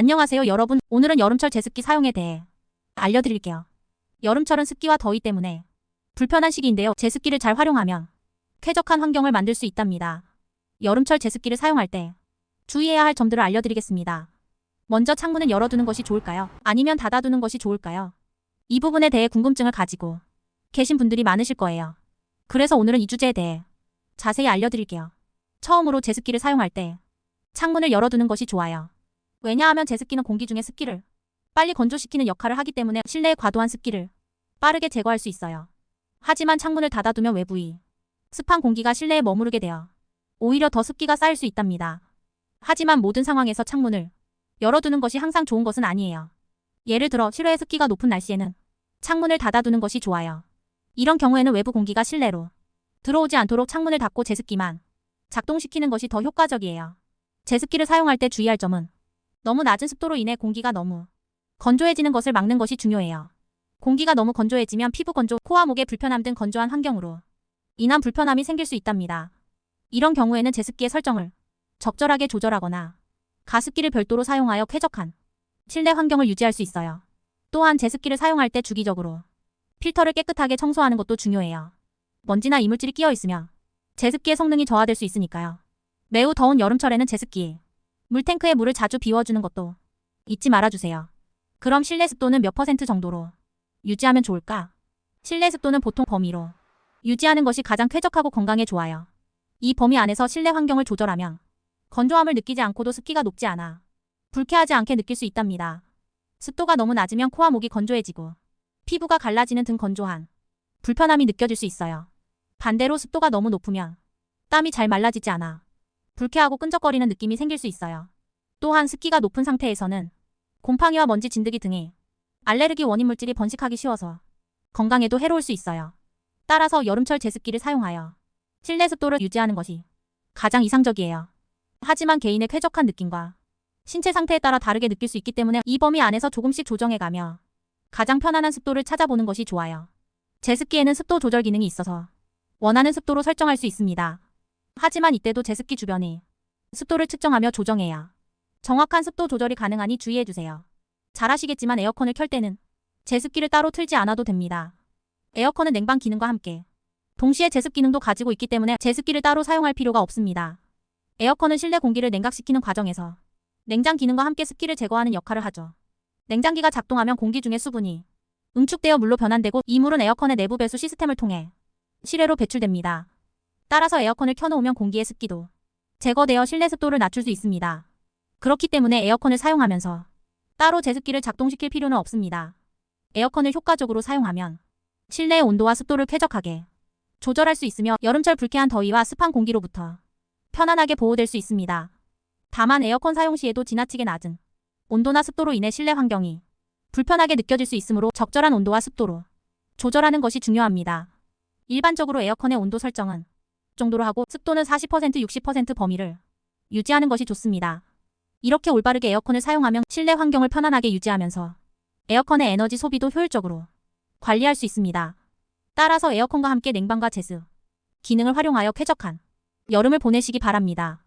안녕하세요 여러분. 오늘은 여름철 제습기 사용에 대해 알려드릴게요. 여름철은 습기와 더위 때문에 불편한 시기인데요. 제습기를 잘 활용하면 쾌적한 환경을 만들 수 있답니다. 여름철 제습기를 사용할 때 주의해야 할 점들을 알려드리겠습니다. 먼저 창문을 열어두는 것이 좋을까요? 아니면 닫아두는 것이 좋을까요? 이 부분에 대해 궁금증을 가지고 계신 분들이 많으실 거예요. 그래서 오늘은 이 주제에 대해 자세히 알려드릴게요. 처음으로 제습기를 사용할 때 창문을 열어두는 것이 좋아요. 왜냐하면 제습기는 공기 중의 습기를 빨리 건조시키는 역할을 하기 때문에 실내의 과도한 습기를 빠르게 제거할 수 있어요. 하지만 창문을 닫아두면 외부의 습한 공기가 실내에 머무르게 되어 오히려 더 습기가 쌓일 수 있답니다. 하지만 모든 상황에서 창문을 열어두는 것이 항상 좋은 것은 아니에요. 예를 들어 실외의 습기가 높은 날씨에는 창문을 닫아두는 것이 좋아요. 이런 경우에는 외부 공기가 실내로 들어오지 않도록 창문을 닫고 제습기만 작동시키는 것이 더 효과적이에요. 제습기를 사용할 때 주의할 점은 너무 낮은 습도로 인해 공기가 너무 건조해지는 것을 막는 것이 중요해요. 공기가 너무 건조해지면 피부 건조, 코와 목의 불편함 등 건조한 환경으로 인한 불편함이 생길 수 있답니다. 이런 경우에는 제습기의 설정을 적절하게 조절하거나 가습기를 별도로 사용하여 쾌적한 실내 환경을 유지할 수 있어요. 또한 제습기를 사용할 때 주기적으로 필터를 깨끗하게 청소하는 것도 중요해요. 먼지나 이물질이 끼어 있으면 제습기의 성능이 저하될 수 있으니까요. 매우 더운 여름철에는 제습기, 물탱크에 물을 자주 비워주는 것도 잊지 말아주세요. 그럼 실내 습도는 몇 퍼센트 정도로 유지하면 좋을까? 실내 습도는 보통 범위로 유지하는 것이 가장 쾌적하고 건강에 좋아요. 이 범위 안에서 실내 환경을 조절하면 건조함을 느끼지 않고도 습기가 높지 않아 불쾌하지 않게 느낄 수 있답니다. 습도가 너무 낮으면 코와 목이 건조해지고 피부가 갈라지는 등 건조한 불편함이 느껴질 수 있어요. 반대로 습도가 너무 높으면 땀이 잘 말라지지 않아 불쾌하고 끈적거리는 느낌이 생길 수 있어요. 또한 습기가 높은 상태에서는 곰팡이와 먼지 진드기 등의 알레르기 원인 물질이 번식하기 쉬워서 건강에도 해로울 수 있어요. 따라서 여름철 제습기를 사용하여 실내 습도를 유지하는 것이 가장 이상적이에요. 하지만 개인의 쾌적한 느낌과 신체 상태에 따라 다르게 느낄 수 있기 때문에 이 범위 안에서 조금씩 조정해가며 가장 편안한 습도를 찾아보는 것이 좋아요. 제습기에는 습도 조절 기능이 있어서 원하는 습도로 설정할 수 있습니다. 하지만 이때도 제습기 주변이 습도를 측정하며 조정해야 정확한 습도 조절이 가능하니 주의해주세요. 잘 아시겠지만 에어컨을 켤 때는 제습기를 따로 틀지 않아도 됩니다. 에어컨은 냉방 기능과 함께 동시에 제습 기능도 가지고 있기 때문에 제습기를 따로 사용할 필요가 없습니다. 에어컨은 실내 공기를 냉각시키는 과정에서 냉장 기능과 함께 습기를 제거하는 역할을 하죠. 냉장기가 작동하면 공기 중의 수분이 응축되어 물로 변환되고 이 물은 에어컨의 내부 배수 시스템을 통해 실외로 배출됩니다. 따라서 에어컨을 켜놓으면 공기의 습기도 제거되어 실내 습도를 낮출 수 있습니다. 그렇기 때문에 에어컨을 사용하면서 따로 제습기를 작동시킬 필요는 없습니다. 에어컨을 효과적으로 사용하면 실내의 온도와 습도를 쾌적하게 조절할 수 있으며 여름철 불쾌한 더위와 습한 공기로부터 편안하게 보호될 수 있습니다. 다만 에어컨 사용 시에도 지나치게 낮은 온도나 습도로 인해 실내 환경이 불편하게 느껴질 수 있으므로 적절한 온도와 습도로 조절하는 것이 중요합니다. 일반적으로 에어컨의 온도 설정은 정도로 하고 습도는 40% 60% 범위를 유지하는 것이 좋습니다. 이렇게 올바르게 에어컨을 사용하면 실내 환경을 편안하게 유지하면서 에어컨의 에너지 소비도 효율적으로 관리할 수 있습니다. 따라서 에어컨과 함께 냉방과 제습 기능을 활용하여 쾌적한 여름을 보내시기 바랍니다.